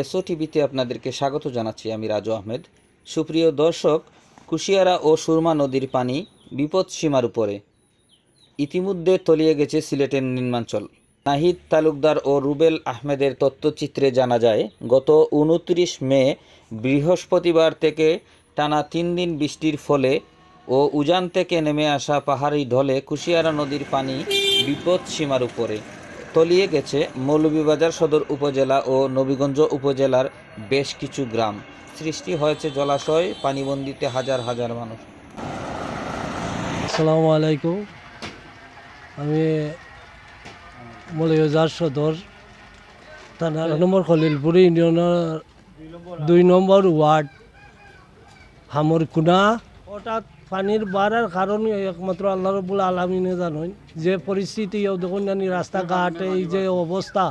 S O টিভিতে আপনাদেরকে স্বাগত জানাচ্ছি আমি রাজু আহমেদ। সুপ্রিয় দর্শক, কুশিয়ারা ও সুরমা নদীর পানি বিপদ সীমার উপরে। ইতিমধ্যে তলিয়ে গেছে সিলেটের নির্মাঞ্চল নাহিদ তালুকদার ও রুবেল আহমেদের তথ্যচিত্রে জানা যায়, গত উনত্রিশ মে বৃহস্পতিবার থেকে টানা তিন দিন বৃষ্টির ফলে ও উজান থেকে নেমে আসা পাহাড়ি ঢলে কুশিয়ারা নদীর পানি বিপদ সীমার উপরে। তলিয়ে গেছে মৌলভীবাজার সদর উপজেলা ও নবীগঞ্জ উপজেলার বেশ কিছু গ্রাম। সৃষ্টি হয়েছে জলাশয় পানিবন্দিতে হাজার হাজার মানুষ। আসসালামু আলাইকুম। আমি মলিবাজার সদর থানা এক নম্বর খলিলপুর ইউনিয়নের দুই নম্বর ওয়ার্ড হামরকুনা। হঠাৎ পানির বাড়ার কারণ একমাত্র আল্লাহ রবুল আলমিনে জানেন যে পরিস্থিতি এই দেখুন জানি রাস্তাঘাট এই যে অবস্থা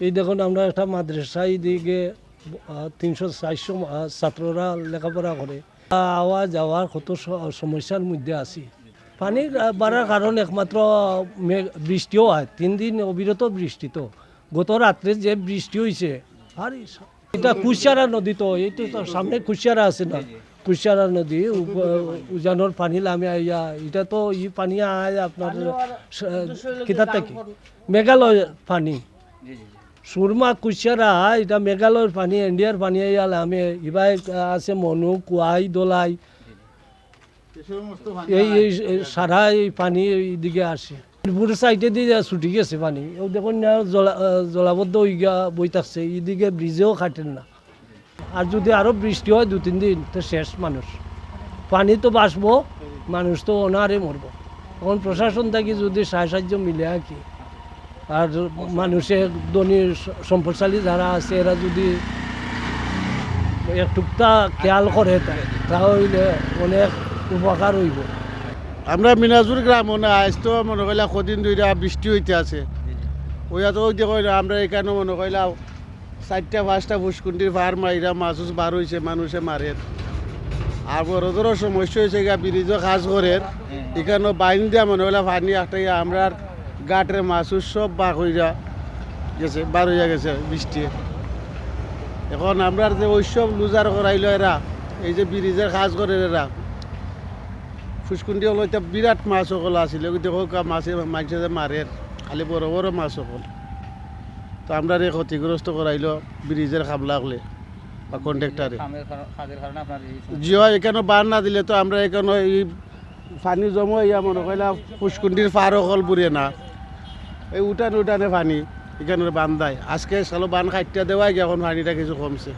এই দেখুন আমরা একটা মাদ্রাসা দিকে তিনশো চারশো ছাত্ররা লেখাপড়া করে আওয়া যাওয়ার কত সমস্যার মধ্যে আছি। আহ, বাড়ার কারণ একমাত্র বৃষ্টিও হয় তিন দিন অবিরত বৃষ্টি তো গত রাত্রে যে বৃষ্টি হয়েছে আর এটা কুশিয়ারা নদী তো এইটো তো সামনে কুশিয়ারা আছে না। কুশিয়ারা নদী উজানোর পানি নামে আইয়া এটা তো ই পানি আয় আপনার কিতা থেকে? মেঘালয় পানি। সুরমা কুশিয়ারা এটা মেঘালয়ের পানি ইন্ডিয়ার পানি আইয়া নামে। ইবাই আছে মনু কুয়াই দোলাই। এই এই সারা এই পানি এইদিকে আসে। পুরো সাইডে দিয়ে ছুটি গেছে পানি। ও দেখুন না জলা- জলাবদ্ধ হয়ে গিয়া বই থাকছে এইদিকে ব্রিজেও খাটেন না। আর যদি আরও বৃষ্টি হয় দু তিন দিন তো শেষ মানুষ। পানি তো বাসবো মানুষ তো অনারে মরবো। তখন প্রশাসন থেকে যদি সাহায্য সাহায্য মিলে আর কি। আর মানুষের ধনী সম্পদশালী যারা আছে এরা যদি একটুকটা খেয়াল করে তা- তাহলে অনেক উপকার হইব। আমরা মিনাজুর গ্রাম মনে আজ তো মনে করলা কদিন দুইটা বৃষ্টি হইতে আছে। ওইয়া তো আমরা এখানে মনে করলা চারটা পাঁচটা ফুসকুন্ডির পার মাইরা মাছ উছ বার হয়েছে মানুষে মারে আর বড়দেরও সমস্যা হয়েছে গা ব্রিজও কাজ করে এখানে বাইন দিয়া মনে করলা পানি একটা আমরা গাটের মাছ উছ সব বাক হইয়া গেছে বার হইয়া গেছে, বৃষ্টি। এখন আমরা যে ওইসব লুজার করাইল এরা এই যে ব্রিজের কাজ করে এরা ফুসকুন্ডি হলো এটা বিরাট মাছ সকল আছিল। দেখো মাছে মাছে মারে খালি বড় বড় মাছ সকল তো আমরা রে ক্ষতিগ্রস্ত করাইল ব্রিজের খামলা হলে বা কন্ট্রাক্টারে জিও এখানে বান না দিলে তো আমরা এখানে এই পানি জমা ইয়া মনে কইলা পুষ্কুন্ডির পার হল বুড়ে না। এই উঠান উঠানে পানি এখানে বান দেয়। আজকে চালো বান খাইটা দেওয়াই এখন পানিটা কিছু কমছে।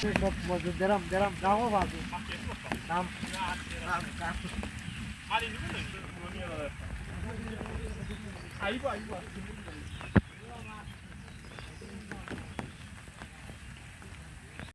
ગરમ ગરમ જાઓ બાજુ રામ રામ આવી ગયો આવી ગયો